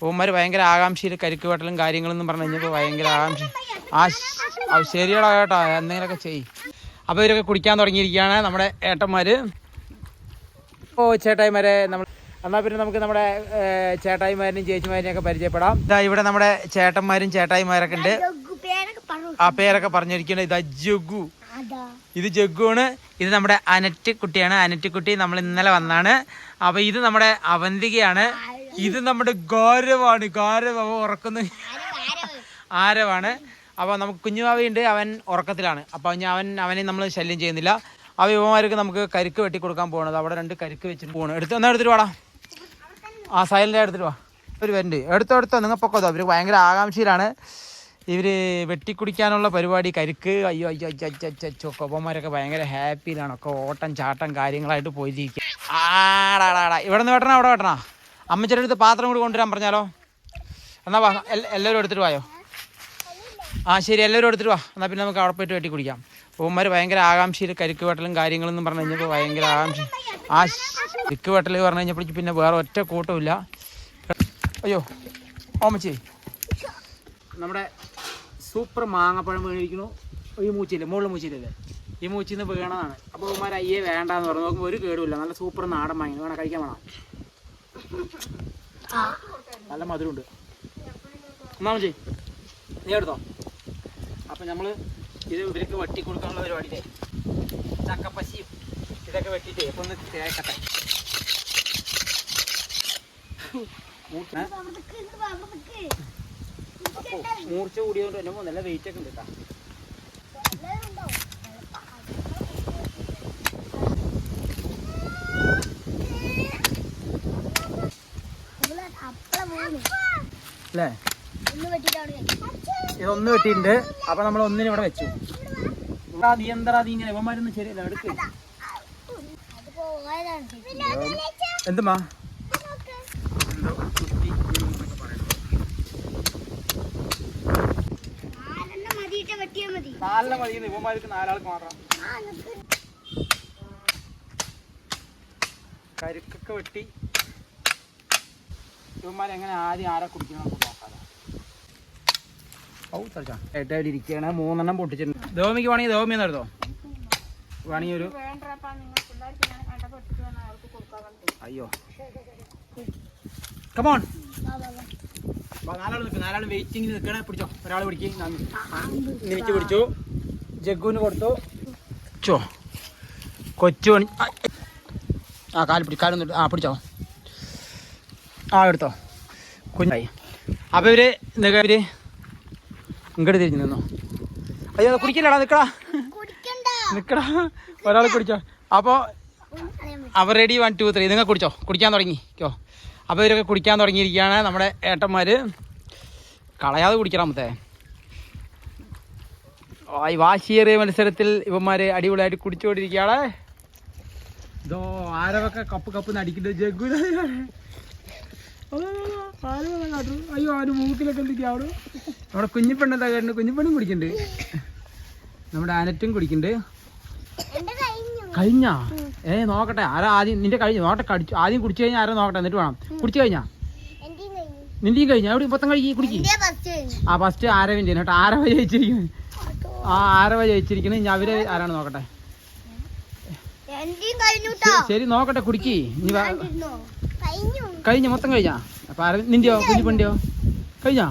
പൂമാര് ഭയങ്കര ആകാംക്ഷയിൽ കരിക്ക് വെട്ടലും എന്ന് പറഞ്ഞു കഴിഞ്ഞപ്പോൾ ഭയങ്കര ആകാംക്ഷ ആ ശരിയടാ കേട്ടോ എന്തെങ്കിലുമൊക്കെ ചെയ്. അപ്പോൾ ഇവരൊക്കെ കുടിക്കാൻ തുടങ്ങിയിരിക്കുകയാണ് നമ്മുടെ ഏട്ടന്മാർ ഓ ചേട്ടായിമാരെ നമ്മൾ എന്നാൽ പിന്നെ നമുക്ക് നമ്മുടെ ചേട്ടായിമാരെയും ചേച്ചിമാരെയും ഒക്കെ പരിചയപ്പെടാം. ഇതാ ഇവിടെ നമ്മുടെ ചേട്ടന്മാരും ചേട്ടായിമാരൊക്കെ ഉണ്ട്. ആ പേരൊക്കെ പറഞ്ഞിരിക്കുന്നത് ഇതാ ജഗു ഇത് ജഗ്ഗുവാണ്. ഇത് നമ്മുടെ അനറ്റ് കുട്ടിയാണ് അനറ്റ് കുട്ടി നമ്മൾ ഇന്നലെ വന്നാണ്. അപ്പൊ ഇത് നമ്മുടെ അവന്തികയാണ്. ഇത് നമ്മുടെ ഗൗരവാണ്. ഗൗരവ അവ ഉറക്കുന്ന. ആരവാണ്? അപ്പൊ നമുക്ക് കുഞ്ഞുമാവിയുണ്ട് അവൻ ഉറക്കത്തിലാണ്. അപ്പൊ ഞാൻ അവൻ അവനെ നമ്മൾ ശല്യം ചെയ്യുന്നില്ല. ആ യുവമാർക്ക് നമുക്ക് കരിക്ക് വെട്ടി കൊടുക്കാൻ പോകണത് അവിടെ രണ്ട് കരിക്ക് വെച്ചിട്ട് പോകണം എടുത്ത് എന്നാ എടുത്തിട്ട് വാടാ. ആ സൈലന്റ് എടുത്തിട്ട് വാ. ഒരു വരുന്നുണ്ട് എടുത്തോ എടുത്തോ. നിങ്ങൾ പൊക്കോതോ അവർ ഭയങ്കര ആകാംക്ഷയിലാണ്. ഇവർ വെട്ടിക്കുടിക്കാനുള്ള പരിപാടി കരിക്ക്. അയ്യോ അയ്യോ അയ്യോ കൊപ്പന്മാരൊക്കെ ഭയങ്കര ഹാപ്പിയിലാണ്. ഒക്കെ ഓട്ടം ചാട്ടം കാര്യങ്ങളായിട്ട് പോയിരിക്കുക ആടാടാടാ. ഇവിടെ നിന്ന് വെട്ടണോ? അവിടെ വെട്ടണോ? അമ്മച്ചിയുടെ അടുത്ത് പാത്രം കൂടി കൊണ്ടുവരാൻ പറഞ്ഞാലോ? എന്നാ വാ എല്ലാവരും എടുത്തിട്ട് വായോ? ആ ശരി എല്ലാവരും എടുത്തിട്ട് വാ. എന്നാൽ പിന്നെ നമുക്ക് അവിടെ പോയിട്ട് വെട്ടി കുടിക്കാം. പൂമാർ ഭയങ്കര ആകാംക്ഷയിൽ കരിക്ക് വെട്ടലും എന്ന് പറഞ്ഞു കഴിഞ്ഞപ്പോൾ ഭയങ്കര ആകാംക്ഷ ആ കരിക്ക് വെട്ടൽ പറഞ്ഞു കഴിഞ്ഞപ്പോഴേക്ക് പിന്നെ വേറെ ഒറ്റ കൂട്ടമില്ല അയ്യോ ഓമച്ചി. നമ്മുടെ സൂപ്പർ മാങ്ങപ്പഴം വീണിരിക്കുന്നു. ഈ മൂച്ചില്ലേ മുകളിൽ മൂച്ചില്ലേ ഈ മൂച്ചിന്ന് വീണതാണ്. അപ്പോൾ ഉമ്മാർ അയ്യേ വേണ്ടാന്ന് പറഞ്ഞു. നോക്കുമ്പോൾ ഒരു കേടുമില്ല നല്ല സൂപ്പർ നാടൻ മാങ്ങി വേണം കഴിക്കാൻ വേണം? നല്ല മധുരമുണ്ട്. ഒന്നാമച്ചി നീ എടുത്തോ? അപ്പം നമ്മൾ ഇത് ഇവർക്ക് വെട്ടി കൊടുക്കാനുള്ള പരിപാടിയില്ലേ? ചക്കപ്പശിയും ഇതൊക്കെ വെട്ടിയിട്ടേ അപ്പം ഒന്ന് തേക്കട്ടെ. മൂർച്ച മൂർച്ച കൂടിയതുകൊണ്ട് തന്നെ നല്ല വെയിറ്റ് ഒക്കെ ഉണ്ട് കേട്ടോ. അല്ലേ? ഇതൊന്ന് വെട്ടിയിട്ടുണ്ട്. അപ്പൊ നമ്മൾ ഒന്നിനും ഇവിടെ വെച്ചു. നീ എന്താ നീ ഇങ്ങനെ? ഇവന്മാരൊന്നും ശരിയല്ല. എടുക്ക്. എന്തുമാ? നാലെണ്ണം മതി ഇവന്മാർക്ക് നാലാൾക്ക് മാത്രം. കരുക്കൊക്കെ വെട്ടി. ആദ്യം ആരെ കുടിക്കണം ഇരിക്കുകയാണ് മൂന്നെണ്ണം പൊട്ടിച്ചിട്ടുണ്ട്. ദേവമിക്ക് വേണമെങ്കിൽ ദേവമി എന്ന് എടുത്തോ? വേണമെങ്കിൽ ഒരു അയ്യോ. കമോൺ നാലാൾ നിൽക്കും. നാലാൾ വെയിറ്റിംഗിൽ നിൽക്കണേ. പിടിച്ചോ. ഒരാൾ പിടിക്കും. എനിക്ക് പിടിച്ചു. ജഗ്ഗുവിന് കൊടുത്തു. ചോ. കൊച്ചു ആ, കാൽ പിടി ആ പിടിച്ചോ. ആ എടുത്തോ കുഞ്ഞായി. അപ്പോൾ ഇവർ എന്തൊക്കെ ഇങ്ങോട്ട് തിരിഞ്ഞു നിന്നോ. അയ്യോ കുടിക്കില്ലടാ നിക്കടാ. കുടിക്കണ്ട. നിക്കടാ. ഒരാൾ കുടിച്ചോ. അപ്പോൾ അവർ റെഡി വൺ ടു ത്രീ നിങ്ങൾ കുടിച്ചോ? കുടിക്കാൻ തുടങ്ങിക്കോ അപ്പോൾ ഇവരൊക്കെ കുടിക്കാൻ തുടങ്ങിയിരിക്കുകയാണ് നമ്മുടെ ഏട്ടന്മാർ കളയാതെ കുടിക്കണം മത്തേ ഈ വാശിയേറിയ മത്സരത്തിൽ ഇവന്മാർ അടിപൊളിയായിട്ട് കുടിച്ചുകൊണ്ടിരിക്കുകയാണ്. ഇതോ ആരവൊക്കെ കപ്പ് കപ്പ് നടിക്കുന്നത് ജഗ്ഗു. അയ്യോ ആര് മൂക്കിലൊക്കെ എന്തൊക്കെയാ അവിടെ കുഞ്ഞിപ്പെണ്ണ തകരണ്ട് കുഞ്ഞിപ്പണി കുഞ്ഞിപ്പെണ്ണും കുടിക്കുന്നുണ്ട് നമ്മുടെ അനറ്റും കുടിക്കണ്ട് കഴിഞ്ഞു? ഏ നോക്കട്ടെ. ആരാ ആദ്യം നിന്റെ കഴിഞ്ഞു? നോക്കട്ടെ കടിച്ചു. ആദ്യം കുടിച്ചു കഴിഞ്ഞാൽ ആരാ നോക്കട്ടെ എന്നിട്ട് വേണം. കുടിച്ചു കഴിഞ്ഞാ? നിന്റെയും കഴിഞ്ഞു. അവിടെ മൊത്തം കഴിക്കി കുടിക്കി. ആ ഫസ്റ്റ് ആരവിന്റെ കേട്ടോ. ആരവ ജയിച്ചിരിക്കുന്നു. ആ ആരവ ജയിച്ചിരിക്കുന്നത് ഇനി അവർ ആരാണ് നോക്കട്ടെ? ശരി, നോക്കട്ടെ കുടിക്കി. ഇനി? കഴിഞ്ഞു. മൊത്തം കഴിഞ്ഞാ? അപ്പൊ നിന്റെയോ കുഞ്ഞിപ്പണ്ടിയോ കഴിഞ്ഞാ?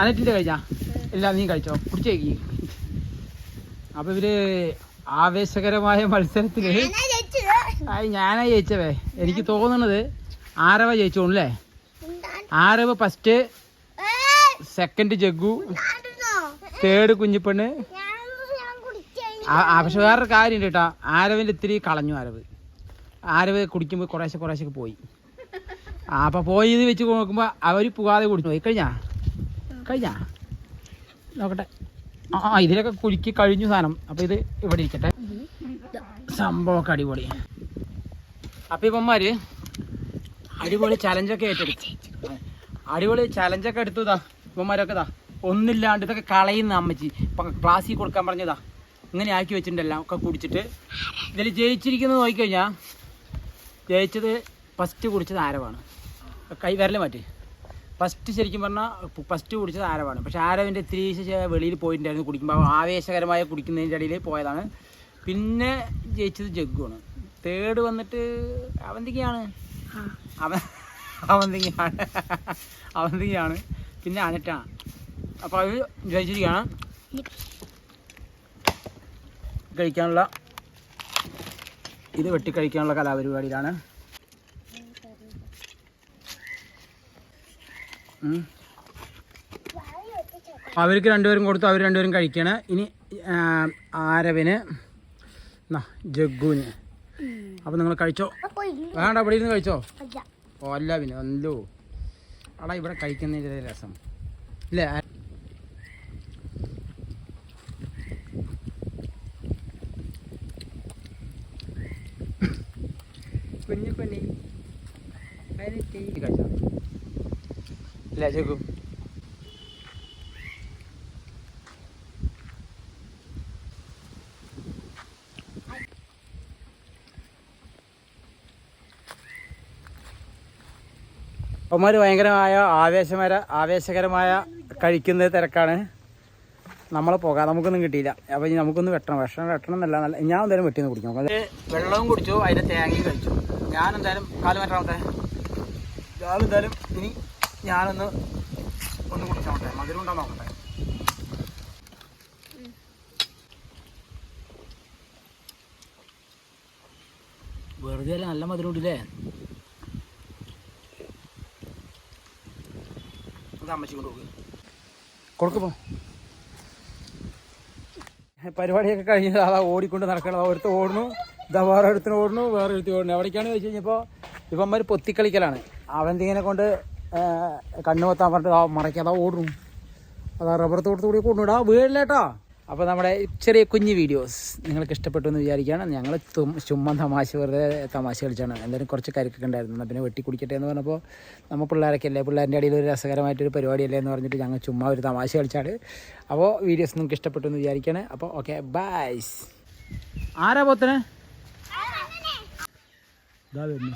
അനറ്റിന്റെ കഴിഞ്ഞാ? ഇല്ല നീ കഴിച്ചോ. കുടിച്ചേക്ക് അപ്പൊ ഇവർ ആവേശകരമായ മത്സരത്തിൽ. ആയി ഞാനാ ജയിച്ചവേ. എനിക്ക് തോന്നുന്നത് ആരവ ജയിച്ചോണല്ലേ ആരവ ഫസ്റ്റ് സെക്കൻഡ് ജഗ്ഗു തേർഡ് കുഞ്ഞിപ്പെണ്ണ്. പക്ഷെ വേറൊരു കാര്യം കേട്ടോ. ആരവിന്റെ ഇത്തിരി കളഞ്ഞു ആരവ്. ആരവ് കുടിക്കുമ്പോൾ കുറേശ്ശെ കുറേശ്ശെ പോയി. ആ അപ്പം പോയി ഇത് വെച്ച് നോക്കുമ്പോൾ അവർ പോകാതെ കുടിച്ചു. പോയി കഴിഞ്ഞാ? കഴിഞ്ഞാ? നോക്കട്ടെ. ആ ഇതിലൊക്കെ കുലുക്കി കഴിഞ്ഞു സാധനം. അപ്പം ഇത് ഇവിടെ ഇരിക്കട്ടെ. സംഭവമൊക്കെ അടിപൊളി. അപ്പം ഇവന്മാര് അടിപൊളി ചലഞ്ചൊക്കെ ഏറ്റെടുത്തു. അടിപൊളി ചലഞ്ചൊക്കെ എടുത്തു ഇതാ. ഇവന്മാരൊക്കെ ഇതാ. ഒന്നില്ലാണ്ട് ഇതൊക്കെ കളയുന്ന അമ്മച്ചി. ഇപ്പം ക്ലാസ്സിൽ കൊടുക്കാൻ പറഞ്ഞതാ. ഇങ്ങനെ ആക്കി വെച്ചിട്ടുണ്ടല്ലോ ഒക്കെ കുടിച്ചിട്ട്. ഇതിൽ ജയിച്ചിരിക്കുന്നത് നോക്കിക്കഴിഞ്ഞാൽ ജയിച്ചത് ഫസ്റ്റ് കുടിച്ചത് ആരവാണ്. കൈ വിരൽ മാറ്റി. ഫസ്റ്റ് ശരിക്കും പറഞ്ഞാൽ ഫസ്റ്റ് കുടിച്ചത് ആരവാണ്. പക്ഷെ ആരവിന്റെ ഇത്തിരി ശേ- വെളിയിൽ പോയിട്ടുണ്ടായിരുന്നു കുടിക്കുമ്പോൾ ആവേശകരമായ കുടിക്കുന്നതിന്റെ ഇടയിൽ പോയതാണ്. പിന്നെ ജയിച്ചത് ജഗ്ഗുവാണ് തേർഡ് വന്നിട്ട് അവന്തികയാണ്. അവൻ അവന്തികയാണ്. അവന്തികയാണ്. പിന്നെ അനറ്റാണ് അപ്പോൾ അത് ജയിച്ചിരിക്കുകയാണ്. കഴിക്കാനുള്ള ഇത് വെട്ടിക്കഴിക്കാനുള്ള കലാപരിപാടിയിലാണ്. അവർക്ക് രണ്ടുപേരും കൊടുത്തു അവർ രണ്ടുപേരും കഴിക്കണം. ഇനി ആരവിന് എന്നാ ജഗ്ഗുവിന്. അപ്പോൾ നിങ്ങൾ കഴിച്ചോ? അപ്പൊ വേണ്ട ഇവിടെ ഇരുന്ന് കഴിച്ചോ? ഓ അല്ല പിന്നെ അല്ലോ അടാ ഇവിടെ കഴിക്കുന്നതിന്റെ രസം. ഇല്ലേ? കുഞ്ഞു കുഞ്ഞി. ഇല്ല ജഗ്ഗു അവന്മാർ ഭയങ്കരമായ ആവേശമര ആവേശകരമായ കഴിക്കുന്ന തിരക്കാണ്. നമ്മളെ പോകാം. നമുക്കൊന്നും കിട്ടിയില്ല. അപ്പോൾ ഇനി നമുക്കൊന്ന് വെട്ടണം. ഭക്ഷണം വെട്ടണം എന്നല്ല. നല്ല ഞാൻ എന്തായാലും വെട്ടിന്ന് കുടിക്കണം വെള്ളവും കുടിച്ചു അതിന്റെ തേങ്ങയും കഴിച്ചു. ഞാൻ എന്തായാലും കാൽ മാറ്റാമത്തെ ഞാൻ എന്തായാലും ഇനി ഞാനൊന്ന് ഒന്ന് കുടിച്ചോട്ടെ മധുരം ഉണ്ടോ നോക്കട്ടെ. വെറുതെ അല്ല നല്ല മധുരം ഉണ്ടല്ലേ? ഇത് അമ്മച്ചി കൊണ്ട് കൊടുക്ക് കൊടുക്കുമ്പോ പരിപാടിയൊക്കെ കഴിഞ്ഞ് അതാ ഓടിക്കൊണ്ട് നടക്കണം ഒരുത്ത് ഓടുന്നു. ഇതാ വേറെ ഒരുത്തിന് ഓടുന്നു വേറെ ഒരുത്തി ഓടുന്നു. എവിടേക്കാണ് ചോദിച്ചു കഴിഞ്ഞപ്പോൾ ഇവന്മാർ പൊത്തിക്കളിക്കലാണ് അവന്തിങ്ങനെ കൊണ്ട് കണ്ണു പൊത്താൻ പറഞ്ഞിട്ട് ആ മറയ്ക്കാതെ ഓടുന്നു. അതാ റബ്ബർ തോട്ടത്തു കൂടി കൊണ്ടുവിടാ വീടില്ലേട്ടോ അപ്പോൾ നമ്മുടെ ചെറിയ കുഞ്ഞു വീഡിയോസ് നിങ്ങൾക്ക് ഇഷ്ടപ്പെട്ടു എന്ന് വിചാരിക്കുകയാണ്. ഞങ്ങൾ ചുമ്മാ തമാശ വെറുതെ തമാശ കളിച്ചാണ്. എന്തായാലും കുറച്ച് കരിക്കൊക്കെ ഉണ്ടായിരുന്നു. പിന്നെ വെട്ടി കുടിക്കട്ടെ എന്ന് പറഞ്ഞപ്പോൾ നമ്മൾ പിള്ളേരൊക്കെ അല്ലേ പിള്ളേരുടെ ഇടയിൽ ഒരു രസകരമായിട്ടൊരു പരിപാടിയല്ലേ എന്ന് പറഞ്ഞിട്ട് ഞങ്ങൾ ചുമ്മാ ഒരു തമാശ കളിച്ചാണ്. അപ്പോൾ വീഡിയോസ് നിങ്ങൾക്ക് ഇഷ്ടപ്പെട്ടു എന്ന് വിചാരിക്കുകയാണ്. അപ്പോൾ ഓക്കെ ബൈസ് ആരാ പോത്തനെ? ഇതാ വരുന്നു